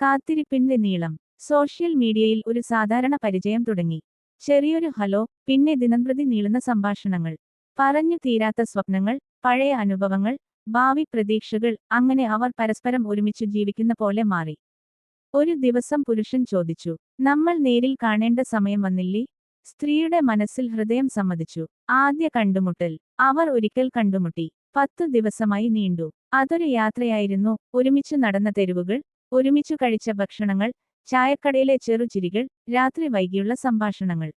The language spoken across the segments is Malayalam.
കാത്തിരിപ്പിന്റെ നീളം. സോഷ്യൽ മീഡിയയിൽ ഒരു സാധാരണ പരിചയം തുടങ്ങി. ചെറിയൊരു ഹലോ പിന്നെ ദിനംപ്രതി നീളുന്ന സംഭാഷണങ്ങൾ. പറഞ്ഞു തീരാത്ത സ്വപ്നങ്ങൾ പഴയ അനുഭവങ്ങൾ ഭാവി പ്രതീക്ഷകൾ അങ്ങനെ അവർ പരസ്പരം ഒരുമിച്ച് ജീവിക്കുന്ന പോലെ മാറി. ഒരു ദിവസം പുരുഷൻ ചോദിച്ചു നമ്മൾ നേരിൽ കാണേണ്ട സമയം വന്നില്ലേ? സ്ത്രീയുടെ മനസ്സിൽ ഹൃദയം സമ്മതിച്ചു. ആദ്യ കണ്ടുമുട്ടൽ. അവർ ഒരിക്കൽ കണ്ടുമുട്ടി. പത്തു ദിവസമായി നീണ്ടു. അതൊരു യാത്രയായിരുന്നു. ഒരുമിച്ച് നടന്ന തെരുവുകൾ ഒരുമിച്ചു കഴിച്ച ഭക്ഷണങ്ങൾ ചായക്കടയിലെ ചെറുചിരികൾ രാത്രി വൈകിയുള്ള സംഭാഷണങ്ങൾ.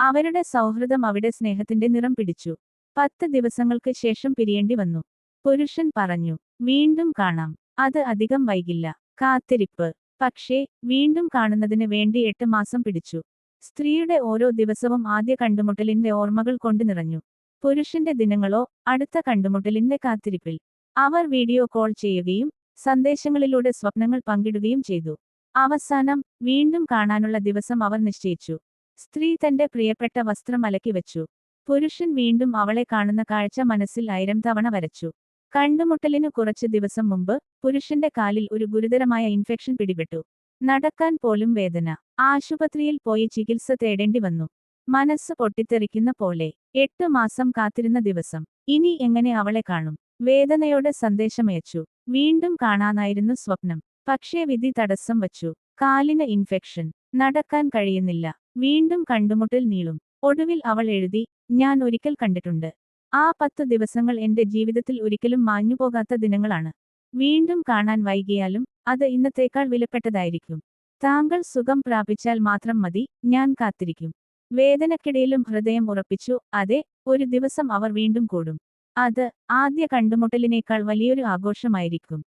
അവരുടെ സൗഹൃദം അവിടെ സ്നേഹത്തിന്റെ നിറം പിടിച്ചു. പത്ത് ദിവസങ്ങൾക്ക് ശേഷം പിരിയേണ്ടി വന്നു. പുരുഷൻ പറഞ്ഞു വീണ്ടും കാണാം. അത് അധികം വൈകില്ല. കാത്തിരിപ്പ്. പക്ഷേ വീണ്ടും കാണുന്നതിന് വേണ്ടി എട്ട് മാസം പിടിച്ചു. സ്ത്രീയുടെ ഓരോ ദിവസവും ആദ്യ കണ്ടുമുട്ടലിന്റെ ഓർമ്മകൾ കൊണ്ട് നിറഞ്ഞു. പുരുഷന്റെ ദിനങ്ങളോ അടുത്ത കണ്ടുമുട്ടലിന്റെ കാത്തിരിപ്പിൽ. അവർ വീഡിയോ കോൾ ചെയ്യുകയും സന്ദേശങ്ങളിലൂടെ സ്വപ്നങ്ങൾ പങ്കിടുകയും ചെയ്തു. അവസാനം വീണ്ടും കാണാനുള്ള ദിവസം അവർ നിശ്ചയിച്ചു. സ്ത്രീ തന്റെ പ്രിയപ്പെട്ട വസ്ത്രം അലക്കി വെച്ചു. പുരുഷൻ വീണ്ടും അവളെ കാണുന്ന കാഴ്ച മനസ്സിൽ ആയിരം തവണ വരച്ചു. കണ്ടുമുട്ടലിനു കുറച്ച് ദിവസം മുമ്പ് പുരുഷന്റെ കാലിൽ ഒരു ഗുരുതരമായ ഇൻഫെക്ഷൻ പിടിപെട്ടു. നടക്കാൻ പോലും വേദന. ആശുപത്രിയിൽ പോയി ചികിത്സ തേടേണ്ടി വന്നു. മനസ്സ് പൊട്ടിത്തെറിക്കുന്ന പോലെ എട്ടു മാസം കാത്തിരുന്ന ദിവസം. ഇനി എങ്ങനെ അവളെ കാണും? വേദനയോടെ സന്ദേശമയച്ചു. വീണ്ടും കാണാനായിരുന്നു സ്വപ്നം. പക്ഷേ വിധി തടസ്സം വച്ചു. കാലിന് ഇൻഫെക്ഷൻ നടക്കാൻ കഴിയുന്നില്ല. വീണ്ടും കണ്ടുമുട്ടൽ നീളും. ഒടുവിൽ അവൾ എഴുതി ഞാൻ ഒരിക്കൽ കണ്ടിട്ടുണ്ട്. ആ പത്തു ദിവസങ്ങൾ എന്റെ ജീവിതത്തിൽ ഒരിക്കലും മാഞ്ഞുപോകാത്ത ദിനങ്ങളാണ്. വീണ്ടും കാണാൻ വൈകിയാലും അത് ഇന്നത്തേക്കാൾ വിലപ്പെട്ടതായിരിക്കും. താങ്കൾ സുഖം പ്രാപിച്ചാൽ മാത്രം മതി. ഞാൻ കാത്തിരിക്കും. വേദനക്കിടയിലും ഹൃദയം ഉറപ്പിച്ചു. അതെ ഒരു ദിവസം അവർ വീണ്ടും കൂടും. അത് ആദ്യ കണ്ടുമുട്ടലിനേക്കാൾ വലിയൊരു ആഘോഷമായിരിക്കും.